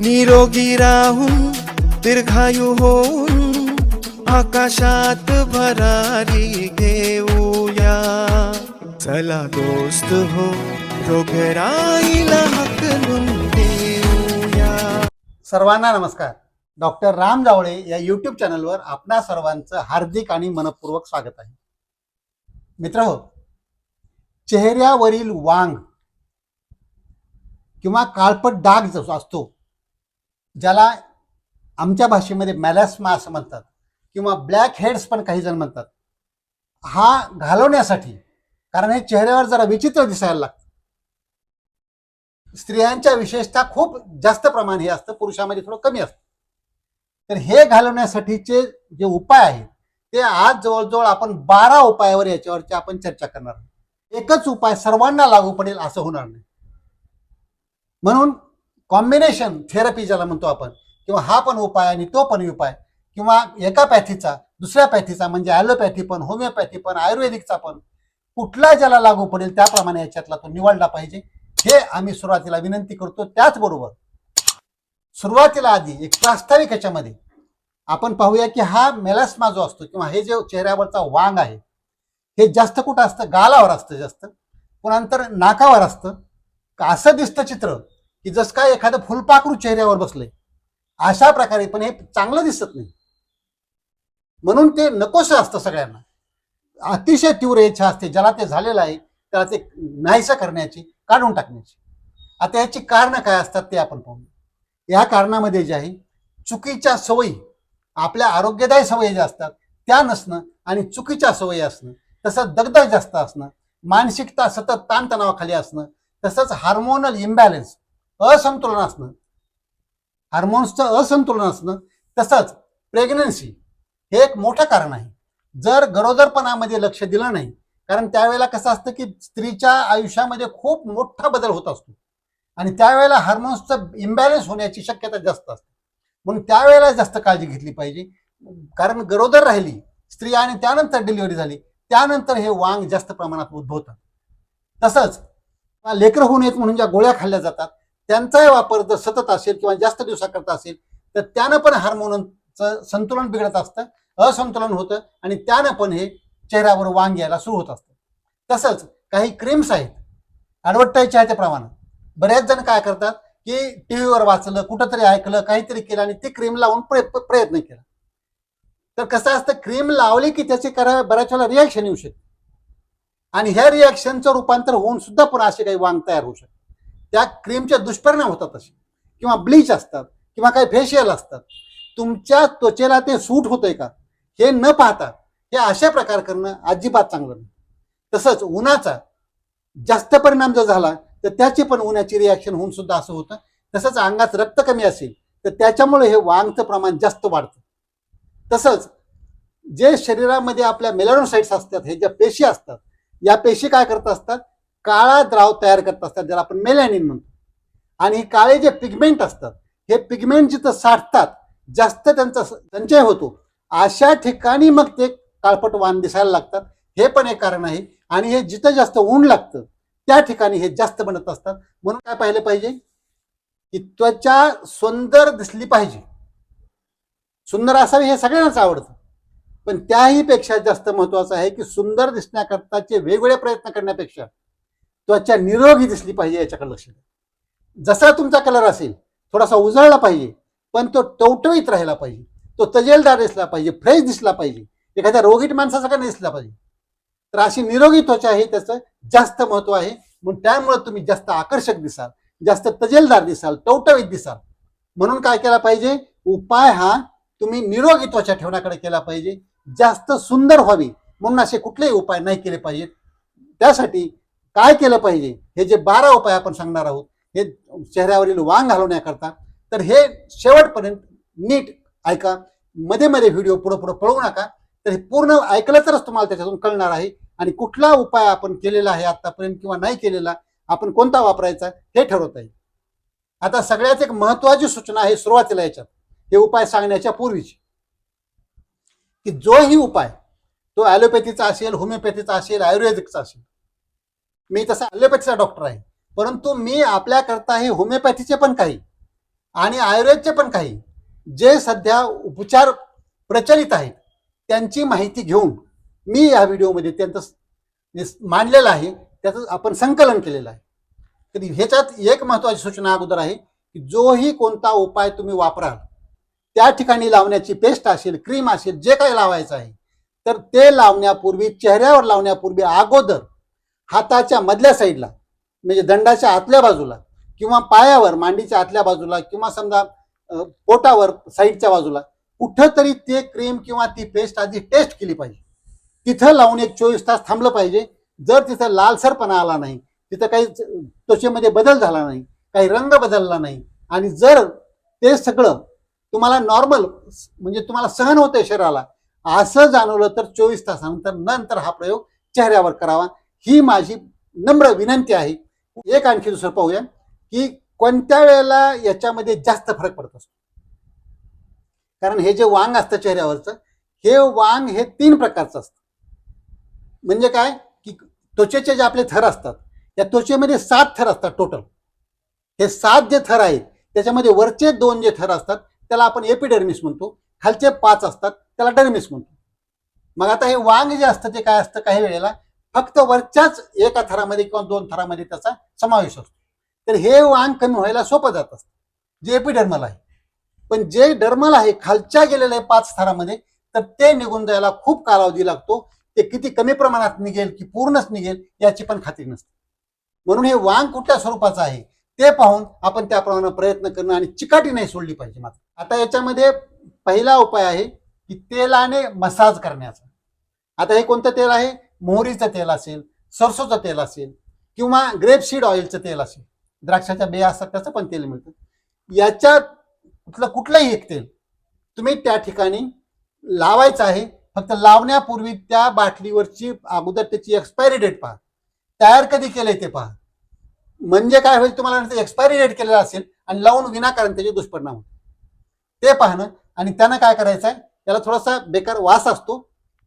निरोगी राहून दीर्घायू होऊन आकाशात भरारी घेऊया. चला दोस्त हो रोगराईला हकलून देऊया. सर्वांना नमस्कार. डॉक्टर राम जावळे या यूट्यूब चॅनलवर आपणा सर्वांचं हार्दिक आणि मनपूर्वक स्वागत आहे. मित्र हो चेहऱ्यावरील वांग किंवा काळपट डाग जो असतो ज्याला आमच्या भाषेमध्ये मॅलॅस्मा असं म्हणतात किंवा ब्लॅक हेड्स पण काही जण म्हणतात हा घालवण्यासाठी कारण हे चेहऱ्यावर जरा विचित्र दिसायला लागतं. स्त्रियांच्या विशेषतः खूप जास्त प्रमाण हे असतं पुरुषामध्ये थोडं कमी असतं. तर हे घालवण्यासाठीचे जे उपाय आहेत ते आज जवळजवळ आपण बारा उपायावर याच्यावरची आपण चर्चा करणार एकच उपाय सर्वांना लागू पडेल असं होणार नाही. म्हणून कॉम्बिनेशन थेरपी ज्याला म्हणतो आपण किंवा हा पण उपाय आणि तो पण उपाय किंवा एका पॅथीचा दुसऱ्या पॅथीचा म्हणजे ॲलोपॅथी पण होमिओपॅथी पण आयुर्वेदिकचा पण कुठला ज्याला लागू पडेल त्याप्रमाणे याच्यातला तो निवडला पाहिजे. हे आम्ही सुरुवातीला विनंती करतो. त्याचबरोबर सुरुवातीला आधी एक प्रास्ताविक याच्यामध्ये आपण पाहूया की हा मेलास्मा जो असतो किंवा हे जे चेहऱ्यावरचा वांग आहे हे जास्त कुठं असतं? गालावर असतं जास्त. पुन्हा नंतर नाकावर असतं. असं दिसतं चित्र. की जसं काय एखादं फुलपाखरू चेहऱ्यावर बसलंय. अशा प्रकारे पण हे चांगलं दिसत नाही. म्हणून ते नकोसं असतं सगळ्यांना. अतिशय तीव्र इच्छा असते. ज्याला ते झालेलं आहे त्याला ते नाहीसं करण्याची काढून टाकण्याची. आता याची कारणं काय असतात ते आपण पाहू या कारणामध्ये जे आहे चुकीच्या सवयी आपल्या आरोग्यदायी सवयी ज्या असतात त्या नसणं आणि चुकीच्या सवयी असणं तसंच दगदग जास्त असणं मानसिकता सतत ताणतणावाखाली असणं तसंच हार्मोनल इम्बॅलन्स असंतुलन असणं हार्मोन्सचं असंतुलन असणं तसंच प्रेग्नन्सी हे एक मोठं कारण आहे. जर गरोदरपणामध्ये लक्ष दिलं नाही कारण त्यावेळेला कसं असतं की स्त्रीच्या आयुष्यामध्ये खूप मोठा बदल होत असतो. आणि त्यावेळेला हार्मोन्सचं इम्बॅलन्स होण्याची शक्यता जास्त असते. म्हणून त्यावेळेला जास्त काळजी घेतली पाहिजे. कारण गरोदर राहिली स्त्री आणि त्यानंतर डिलिव्हरी झाली त्यानंतर हे वांग जास्त प्रमाणात उद्भवतात तसंच लेकर होऊ नयेत म्हणून ज्या गोळ्या खाल्ल्या जातात त्यांचाही वापर जर सतत असेल किंवा जास्त दिवसाकरता असेल तर त्यानं पण हार्मोनचं संतुलन बिघडत असतं असंतुलन होतं आणि त्यानं पण हे चेहऱ्यावर वांग यायला सुरू होत असतं. तसंच काही क्रीम्स आहेत ॲडव्हर्टाईजच्या आहे त्याप्रमाणे बऱ्याच जण काय करतात की टी व्हीवर वाचलं कुठंतरी ऐकलं काहीतरी केलं आणि ती क्रीम लावून प्रयत्न केला. तर कसं असतं क्रीम लावली की त्याचे करा बऱ्याच वेळेला रिॲक्शन येऊ शकते. आणि ह्या रिॲक्शनचं रूपांतर होऊन सुद्धा पण असे काही वांग तयार होऊ शकतात. त्या क्रीमचे दुष्परिणाम होतात असे किंवा ब्लीच असतात किंवा काही फेशियल असतात. तुमच्या त्वचेला ते सूट होतंय का? हे न पाहता हे अशा प्रकार करणं अजिबात चांगलं नाही. तसंच उन्हाचा जास्त परिणाम जर झाला तर त्याची पण उन्हाची रिॲक्शन होऊन सुद्धा असं होतं. तसंच अंगात रक्त कमी असेल तर त्याच्यामुळे हे वांगचं प्रमाण जास्त वाढतं. तसंच जे शरीरामध्ये आपल्या मेलॅनोसाइट्स असतात हे ज्या पेशी असतात या पेशी काय करत असतात? काळा द्राव तयार करत असतात ज्याला आपण मेलॅनिन म्हणतो. आणि हे काळे जे पिगमेंट असतात हे पिगमेंट जिथं साठतात जास्त त्यांचा संचय होतो. अशा ठिकाणी मग ते काळपट वाण दिसायला लागतात. हे पण एक कारण आहे. आणि हे जिथं जास्त ऊन लागतं त्या ठिकाणी हे जास्त बनत असतात. म्हणून काय पाहिलं पाहिजे? की त्वचा सुंदर दिसली पाहिजे. सुंदर असावी हे सगळ्यांनाच आवडतं. पण त्याही पेक्षा जास्त महत्वाचं आहे की सुंदर दिसण्याकरताचे वेगवेगळे प्रयत्न करण्यापेक्षा त्वचा निरोगी दिसली पाहिजे याच्याकडे लक्ष द्या. जसा तुमचा कलर असेल थोडासा उजळला पाहिजे पण तो टवटवीत राहिला पाहिजे. तो तजेलदार दिसला पाहिजे फ्रेश दिसला पाहिजे. एखाद्या रोगीट माणसासारखा नाही दिसला पाहिजे. तर अशी निरोगी त्वचा आहे त्याचं जास्त महत्त्व आहे. म्हणून त्यामुळे तुम्ही जास्त आकर्षक दिसाल जास्त तजेलदार दिसाल टवटवीत दिसाल. म्हणून काय केला पाहिजे? उपाय हा तुम्ही निरोगी त्वचा ठेवण्याकडे केला पाहिजे. जास्त सुंदर व्हावी. म्हणून असे कुठलेही उपाय नाही केले पाहिजेत. त्यासाठी काय केलं पाहिजे? हे जे बारा उपाय आपण सांगणार आहोत हे चेहऱ्यावरील वांग घालवण्याकरता तर हे शेवटपर्यंत नीट ऐका. मध्ये मध्ये व्हिडिओ पुढं पुढं पळवू नका. तर हे पूर्ण ऐकलं तरच तुम्हाला त्याच्यातून कळणार आहे. आणि कुठला उपाय आपण केलेला आहे आतापर्यंत किंवा नाही केलेला आपण कोणता वापरायचा हे ठरवता येईल आता सगळ्यात एक महत्वाची सूचना आहे सुरुवातीला याच्यात. हे उपाय सांगण्याच्या पूर्वीची. की जोही उपाय तो ॲलोपॅथीचा असेल होमिओपॅथीचा असेल आयुर्वेदिकचा असेल मी तसा ॲलोपॅथीचा डॉक्टर आहे. परंतु मी आपल्याकरता हे होमिओपॅथीचे पण काही आणि आयुर्वेदचे पण काही जे सध्या उपचार प्रचलित आहेत त्यांची माहिती घेऊन मी या व्हिडिओमध्ये त्यांचं मांडलेलं आहे त्याचं आपण संकलन केलेलं आहे. तर ह्याच्यात एक महत्त्वाची सूचना अगोदर आहे की जोही कोणता उपाय तुम्ही वापराल त्या ठिकाणी लावण्याची पेस्ट असेल क्रीम असेल जे काही लावायचं आहे तर ते लावण्यापूर्वी चेहऱ्यावर लावण्यापूर्वी अगोदर हाताच्या मधल्या साईडला म्हणजे दंडाच्या आतल्या बाजूला किंवा पायावर मांडीच्या आतल्या बाजूला किंवा समजा पोटावर साईडच्या बाजूला कुठंतरी ते क्रीम किंवा ती पेस्ट आधी टेस्ट केली पाहिजे. तिथं लावून एक चोवीस तास थांबलं पाहिजे. जर तिथं लालसरपणा आला नाही तिथं काही त्वचेमध्ये बदल झाला नाही काही रंग बदलला नाही आणि जर ते सगळं तुम्हाला नॉर्मल म्हणजे तुम्हाला सहन होतं शरीराला असं जाणवलं तर चोवीस तासानंतर नंतर हा प्रयोग चेहऱ्यावर करावा. ही माझी नम्र विनंती आहे. एक आणखी दुसरं पाहूया की कोणत्या वेळेला याच्यामध्ये जास्त फरक पडत असतो? कारण हे जे वांग असतं चेहऱ्यावरचं हे वांग हे तीन प्रकारचं असतं. म्हणजे काय? की त्वचेचे जे आपले थर असतात या त्वचेमध्ये सात थर असतात टोटल हे सात जे थर आहेत त्याच्यामध्ये वरचे दोन जे थर असतात त्याला आपण एपिडर्मिस म्हणतो. खालचे पाच असतात त्याला डर्मिस म्हणतो. मग आता हे वांग जे असतं ते काय असतं? काही वेळेला फक्त वरच्याच एका थरामध्ये किंवा दोन थरामध्ये त्याचा समावेश असतो. तर हे वांग कमी व्हायला सोपं जात असतं. जे एपिडर्मल आहे. पण जे डर्मल आहे खालच्या गेलेलं आहे पाच थरामध्ये तर ते निघून जायला खूप कालावधी लागतो. ते किती कमी प्रमाणात निघेल की पूर्णच निघेल याची पण खात्री नसते. म्हणून हे वांग कुठल्या स्वरूपाचं आहे ते पाहून आपण त्याप्रमाणे प्रयत्न करणं आणि चिकाटी नाही सोडली पाहिजे मात्र. आता याच्यामध्ये पहिला उपाय आहे की तेलाने मसाज करण्याचा. आता हे कोणतं तेल आहे? मोहरीचं तेल असेल सरसोचं तेल असेल किंवा ग्रेपसीड ऑइलचं तेल असेल. द्राक्षाच्या बिया असतात त्याचं पण तेल मिळतं. याच्या कुठलं कुठलंही एक तेल तुम्ही त्या ठिकाणी लावायचं आहे. फक्त लावण्यापूर्वी त्या बाटलीवरची अगोदर त्याची एक्सपायरी डेट पहा. तयार कधी केलंय ते पहा. म्हणजे काय होईल तुम्हाला एक्सपायरी डेट केलेला असेल आणि लावून विनाकारण त्याचे दुष्परिणाम ते पाहणं आणि त्यानं काय करायचं आहे त्याला थोडासा बेकार वास असतो.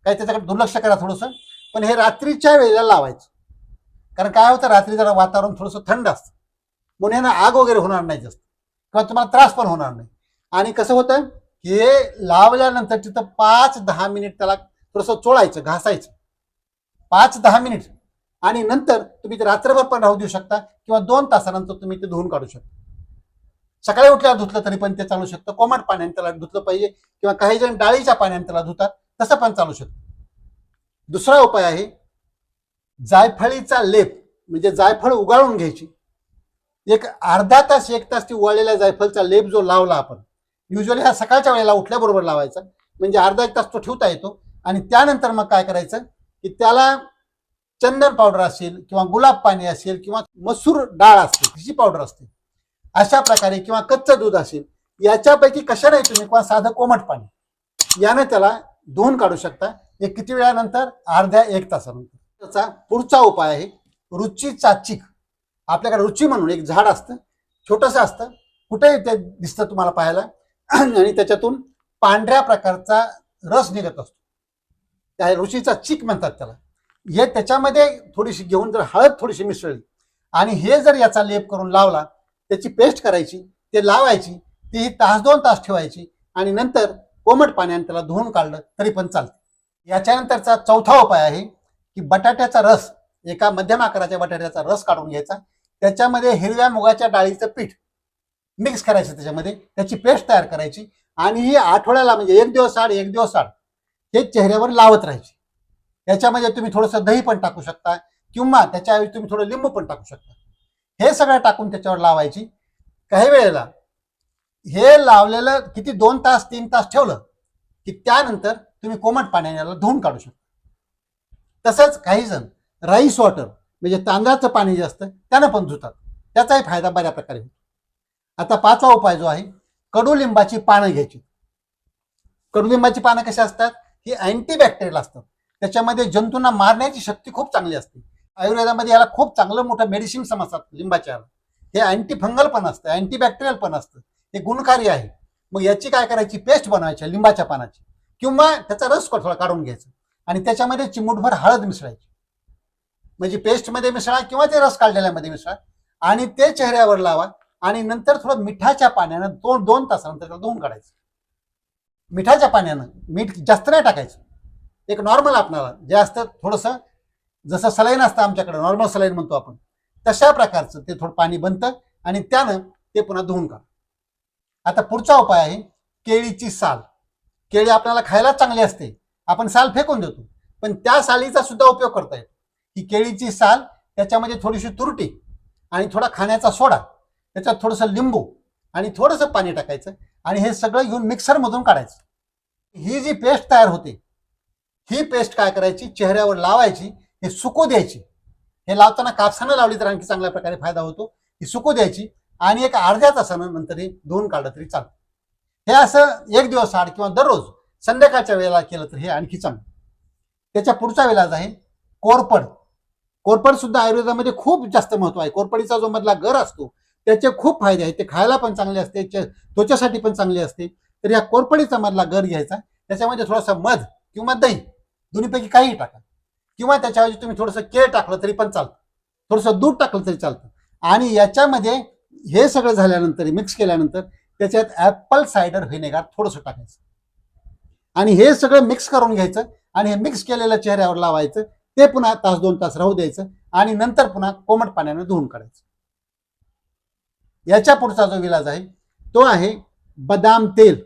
काय त्याच्याकडे दुर्लक्ष करा थोडंसं. पण हे रात्रीच्या वेळेला लावायचं. कारण काय होतं रात्री जरा वातावरण थोडंसं थंड असतं. म्हणून यांना आग वगैरे होणार नाही जास्त. किंवा तुम्हाला त्रास पण होणार नाही. आणि कसं होतं हे लावल्यानंतर तिथं पाच दहा मिनिट त्याला थोडंसं चोळायचं घासायचं. पाच दहा मिनिट. आणि नंतर तुम्ही ते रात्रभर पण राहू देऊ शकता किंवा दोन तासानंतर तुम्ही ते धुवून काढू शकता. सकाळी उठल्यावर धुतलं तरी पण ते चालू शकतं. कोमट पाण्याने त्याला धुतलं पाहिजे किंवा काही जण डाळीच्या पाण्याने त्याला धुतात तसं पण चालू शकतं. दुसरा उपाय आहे जायफळीचा लेप म्हणजे जायफळ उगाळून घ्यायची. एक अर्धा तास एक तास ती उगाळलेल्या जायफळचा लेप जो लावला आपण युजली हा सकाळच्या वेळेला उठल्याबरोबर लावायचा म्हणजे अर्धा एक तास तो ठेवता येतो. आणि त्यानंतर मग काय करायचं की त्याला चंदन पावडर असेल किंवा गुलाब पाणी असेल किंवा मसूर डाळ असते तिची पावडर असते. अशा प्रकारे किंवा कच्चं दूध असेल याच्यापैकी कशाने तुम्ही किंवा साधं कोमट पाणी याने त्याला धुवून काढू शकता. हे किती वेळानंतर? अर्ध्या एक तासानंतर. त्याचा पुढचा उपाय आहे रुचीचा चीक आपल्याकडे रुची म्हणून एक झाड असतं छोटंसं असतं कुठेही ते दिसतं तुम्हाला पाहायला. आणि त्याच्यातून पांढऱ्या प्रकारचा रस निघत असतो. त्या रुचीचा चीक म्हणतात त्याला. हे त्याच्यामध्ये थोडीशी घेऊन जर हळद थोडीशी मिसळली आणि हे जर याचा लेप करून लावला त्याची पेस्ट करायची ते लावायची ती तास दोन तास ठेवायची आणि नंतर कोमट पाण्याने त्याला धुवून काढलं तरी पण चालतं. याच्यानंतरचा चौथा उपाय आहे की बटाट्याचा रस एका मध्यम आकाराच्या बटाट्याचा रस काढून घ्यायचा. त्याच्यामध्ये हिरव्या मुगाच्या डाळीचं पीठ मिक्स करायचं त्याच्यामध्ये. त्याची पेस्ट तयार करायची आणि ही आठवड्याला म्हणजे एक दिवस आड एक दिवस आड हे चेहऱ्यावर लावत राहायची. याच्यामध्ये तुम्ही थोडंसं दही पण टाकू शकता किंवा त्याच्याऐवजी तुम्ही थोडं लिंबू पण टाकू शकता. हे सगळं टाकून त्याच्यावर लावायची. काही वेळेला हे लावलेलं किती दोन तास तीन तास ठेवलं की त्यानंतर तुम्ही कोमट पाण्याने याला धुवून काढू शकता. तसंच काही जण राईस वॉटर म्हणजे तांदळाचं पाणी जे असतं त्यानं पण धुतात. त्याचाही फायदा बऱ्या प्रकारे होतो. आता पाचवा उपाय जो आहे कडुलिंबाची पानं घ्यायची. कडुलिंबाची पानं कशी असतात? ही अँटीबॅक्टेरियल असतात. त्याच्यामध्ये जंतूंना मारण्याची शक्ती खूप चांगली असते. आयुर्वेदामध्ये याला खूप चांगलं मोठं मेडिसिन समजतात लिंबाच्या हे अँटी फंगल पण असतं अँटीबॅक्टेरियल पण असतं. हे गुणकारी आहे. मग याची काय करायची? पेस्ट बनवायची लिंबाच्या पानाची. किंवा त्याचा रस थोडा काढून घ्यायचा? आणि त्याच्यामध्ये चिमूटभर हळद मिसळायची. म्हणजे पेस्टमध्ये मिसळा किंवा ते रस काढलेल्यामध्ये मिसळा आणि ते चेहऱ्यावर लावा आणि नंतर थोडं मिठाच्या पाण्यानं दोन दोन तासानंतर त्याला धुवून काढायचं. मिठाच्या पाण्यानं मीठ जास्त नाही टाकायचं. एक नॉर्मल आपणाला जे असतं थोडंसं जसं सलाईन असतं आमच्याकडे नॉर्मल सलाईन म्हणतो आपण तशा प्रकारचं ते थोडं पाणी बनतं आणि त्यानं ते पुन्हा धुवून काढ. आता पुढचा उपाय आहे केळीची साल. केळी आपल्याला खायला चांगली असते. आपण साल फेकून देतो. पण त्या सालीचा सुद्धा उपयोग करता येतो. ही केळीची साल त्याच्यामध्ये थोडीशी तुरटी आणि थोडा खाण्याचा सोडा त्याच्यात थोडंसं लिंबू आणि थोडंसं पाणी टाकायचं आणि हे सगळं घेऊन मिक्सरमधून काढायचं. ही जी पेस्ट तयार होते ही पेस्ट काय करायची? चेहऱ्यावर लावायची हे सुकू द्यायची. हे लावताना कापसानं लावली तर आणखी चांगल्या प्रकारे फायदा होतो. ही सुकू द्यायची आणि एक अर्ध्या तासानं नंतर हे धुवून काढलं तरी चालतं. हे असं एक दिवस आड किंवा दररोज संध्याकाळच्या वेळेला केलं तर हे आणखी चांगलं. त्याच्या पुढचा वेळाच आहे कोरपड. कोरपड सुद्धा आयुर्वेदामध्ये खूप जास्त महत्त्व आहे. कोरपडीचा जो मधला गर असतो त्याचे खूप फायदे आहेत. ते खायला पण चांगले असते त्वचेसाठी पण चांगले असते. तर या कोरपडीचा मधला गर घ्यायचा. त्याच्यामध्ये थोडासा मध किंवा दही दोन्हीपैकी काहीही टाका. किंवा त्याच्याऐवजी तुम्ही थोडंसं केळ टाकलं तरी पण चालतं. थोडंसं दूध टाकलं तरी चालतं. आणि याच्यामध्ये हे सगळं झाल्यानंतर मिक्स केल्यानंतर त्याच्यात ॲपल सायडर व्हिनेगार थोडंसं टाकायचं. आणि हे सगळं मिक्स करून घ्यायचं आणि हे मिक्स केलेलं चेहऱ्यावर लावायचं. ते पुन्हा तास दोन तास राहू द्यायचं आणि नंतर पुन्हा कोमट पाण्यानं धुवून काढायचं. याच्या पुढचा जो विलाज आहे तो आहे बदाम तेल.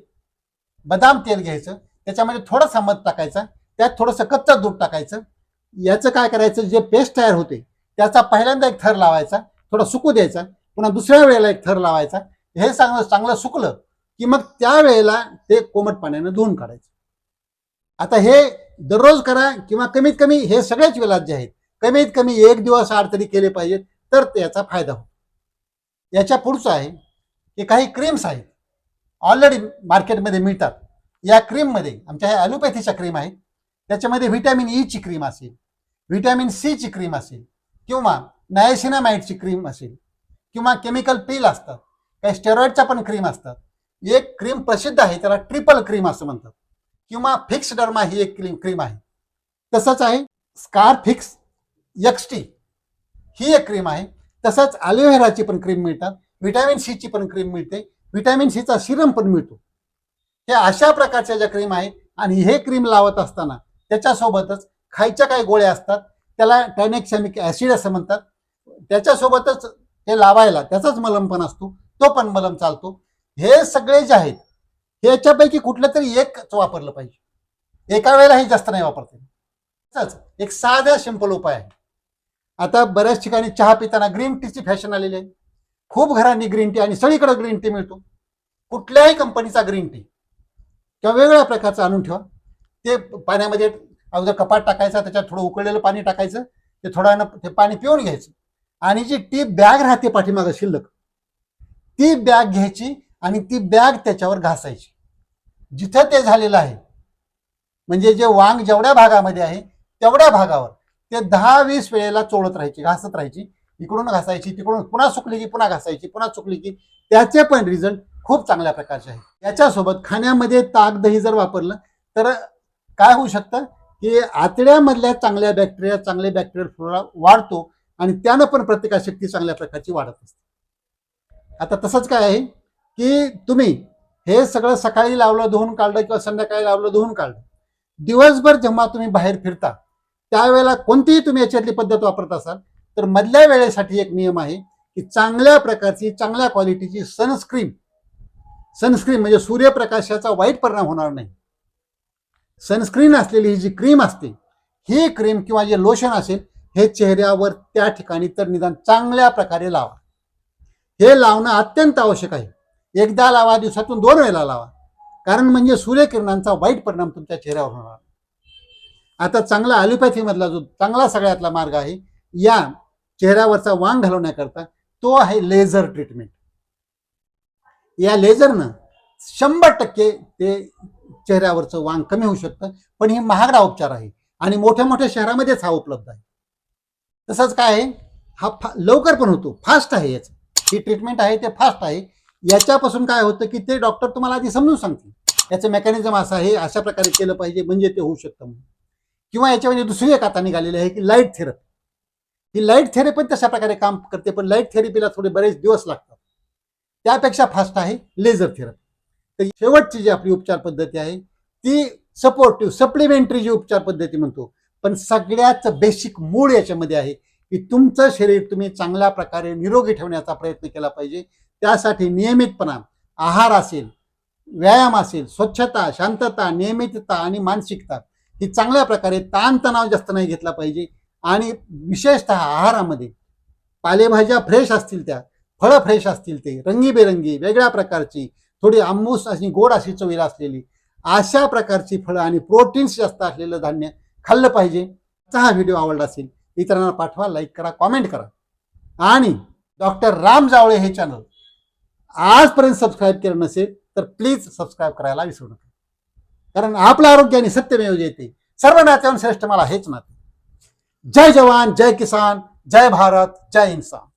बदाम तेल घ्यायचं. त्याच्यामध्ये थोडासा मध टाकायचा. त्यात थोडंसं कच्चं दूध टाकायचं. याचं काय करायचं? जे पेस्ट तयार होते त्याचा पहिल्यांदा एक थर लावायचा. थोडा सुकू द्यायचा. पुन्हा दुसऱ्या वेळेला एक थर लावायचा. हे चांगलं चांगलं सुकलं की मग त्यावेळेला ते कोमट पाण्यानं धुवून काढायचं. आता हे दररोज करा किंवा कमीत कमी हे सगळेच विलाज जे आहेत कमीत कमी एक दिवस आड तरी केले पाहिजेत तर त्याचा फायदा होतो. याच्या पुढचं आहे की काही क्रीम्स आहेत ऑलरेडी मार्केटमध्ये मिळतात. या क्रीममध्ये आमच्या ह्या ॲलोपॅथीच्या क्रीम आहेत त्याच्यामध्ये व्हिटॅमिन ईची क्रीम असेल व्हिटॅमिन सीची क्रीम असेल किंवा नायसिनामाइडची क्रीम असेल किंवा केमिकल पील असतात. काही स्टेरॉइडच्या पण क्रीम असतात. एक क्रीम प्रसिद्ध आहे त्याला ट्रिपल क्रीम असं म्हणतात. किंवा फिक्स डर्मा ही एक क्रीम क्रीम आहे. तसंच आहे स्कार फिक्स एक्सटी ही एक क्रीम आहे. तसंच अलोव्हेराची पण क्रीम मिळतात. व्हिटॅमिन सीची पण क्रीम मिळते. व्हिटॅमिन सीचा सिरम पण मिळतो. हे अशा प्रकारच्या ज्या क्रीम आहेत आणि हे क्रीम लावत असताना त्याच्यासोबतच खायच्या काही गोळ्या असतात त्याला टॅनेक्सॅमिक ॲसिड असं म्हणतात. त्याच्यासोबतच हे लावायला त्याचाच मलम पण असतो. तो पण मलम चालतो. हे सगळे जे आहेत हे याच्यापैकी कुठलं तरी एकच वापरलं पाहिजे. एका वेळेला हे जास्त नाही वापरते एक साधा सिंपल उपाय आहे. आता बऱ्याच ठिकाणी चहा पिताना ग्रीन टीची फॅशन आलेली आहे. खूप घरांनी ग्रीन टी आणि सगळीकडे ग्रीन टी मिळतो. कुठल्याही कंपनीचा ग्रीन टी किंवा वेगवेगळ्या प्रकारचा आणून ठेवा. ते पाण्यामध्ये अगोदर कपाट टाकायचा त्याच्यात थोडं उकळलेलं पाणी टाकायचं ते थोडं ते पाणी पिऊन घ्यायचं. आणि जी टी बॅग राहते पाठीमागं शिल्लक ती बॅग घ्यायची आणि ती बॅग त्याच्यावर घासायची. जिथं ते झालेलं आहे म्हणजे जे वांग जेवढ्या भागामध्ये आहे तेवढ्या भागावर ते दहा वीस वेळेला चोळत राहायची घासत राहायची. इकडून घासायची तिकडून पुन्हा सुकली की पुन्हा घासायची पुन्हा चुकली की त्याचे पण रिझल्ट खूप चांगल्या प्रकारचे आहे याच्यासोबत खाण्यामध्ये ताक दही जर वापरलं तर काय होऊ शकतं? की आतड्यामधल्या चांगल्या बॅक्टेरिया चांगले बॅक्टेरियल फ्लोरा वाढतो आणि त्यानं पण प्रतिकारशक्ती चांगल्या प्रकारची वाढत असते. आता तसंच काय आहे की तुम्ही हे सगळं सकाळी लावलं धुवून काढलं किंवा संध्याकाळी लावलं धुवून काढलं. दिवसभर जेव्हा तुम्ही बाहेर फिरता त्यावेळेला कोणतीही तुम्ही याच्यातली पद्धत वापरत असाल तर मधल्या वेळेसाठी एक नियम आहे की चांगल्या प्रकारची चांगल्या क्वालिटीची सनस्क्रीन सनस्क्रीन म्हणजे सूर्यप्रकाशाचा वाईट परिणाम होणार नाही. सनस्क्रीन असलेली ही जी क्रीम असते ही क्रीम किंवा जे लोशन असेल हे चेहऱ्यावर त्या ठिकाणी तर निदान चांगल्या प्रकारे लावा. हे लावणं अत्यंत आवश्यक आहे. एकदा लावा दिवसातून दोन वेळेला लावा. कारण म्हणजे सूर्यकिरणांचा वाईट परिणाम तुमच्या चेहऱ्यावर होणार. आता चांगला अॅलोपॅथीमधला जो चांगला सगळ्यातला मार्ग आहे या चेहऱ्यावरचा वांग घालवण्याकरता तो आहे लेझर ट्रीटमेंट या लेझरनं शंभर टक्के ते चेहऱ्यावरचं वांग कमी होऊ शकतं. पण हे महागडा उपचार आहे आणि मोठ्या मोठ्या शहरामध्येच हा उपलब्ध आहे. तसंच काय आहे? हा फा लवकर पण होतो. फास्ट आहे याचा. ही ट्रीटमेंट आहे ते फास्ट आहे. याच्यापासून काय होतं की ते डॉक्टर तुम्हाला आधी समजून सांगतील. याचं मेकॅनिझम असं आहे अशा प्रकारे केलं पाहिजे म्हणजे ते होऊ शकतं म्हणून. किंवा याच्यामध्ये म्हणजे दुसरी एक आता निघालेली आहे की लाइट थेरपी ही लाइट थेरपी पण तशा प्रकारे काम करते पण लाइट थेरपीला थोडे बरेच दिवस लागतात. त्यापेक्षा फास्ट आहे लेझर थेरपी तर शेवटची जी आपली उपचार पद्धती आहे ती सपोर्टिव्ह सप्लिमेंटरी जी उपचार पद्धती म्हणतो पण सगळ्यात बेसिक मूळ याच्यामध्ये आहे की तुमचं शरीर तुम्ही चांगल्या प्रकारे निरोगी ठेवण्याचा प्रयत्न केला पाहिजे. त्यासाठी नियमितपणा आहार असेल व्यायाम असेल स्वच्छता शांतता नियमितता आणि मानसिकता ही चांगल्या प्रकारे ताणतणाव जास्त नाही घेतला पाहिजे. आणि विशेषतः आहारामध्ये पालेभाज्या फ्रेश असतील त्या फळं फ्रेश असतील ते रंगीबेरंगी वेगळ्या प्रकारची थोडी आंबूस अशी गोड अशी चवीला असलेली अशा प्रकारची फळं आणि प्रोटीन्स जास्त असलेलं धान्य खाल्लं पाहिजे. आजचा हा व्हिडिओ आवडला असेल इतरांना पाठवा लाईक करा कॉमेंट करा. आणि डॉक्टर राम जावळे हे चॅनल आजपर्यंत सबस्क्राईब केलं नसेल तर प्लीज सबस्क्राईब करायला विसरू नका. कारण आपलं आरोग्य आणि सत्यमेव येते सर्व नात्याहून श्रेष्ठ मला हेच नाते जय जवान जय किसान जय भारत जय इन्सान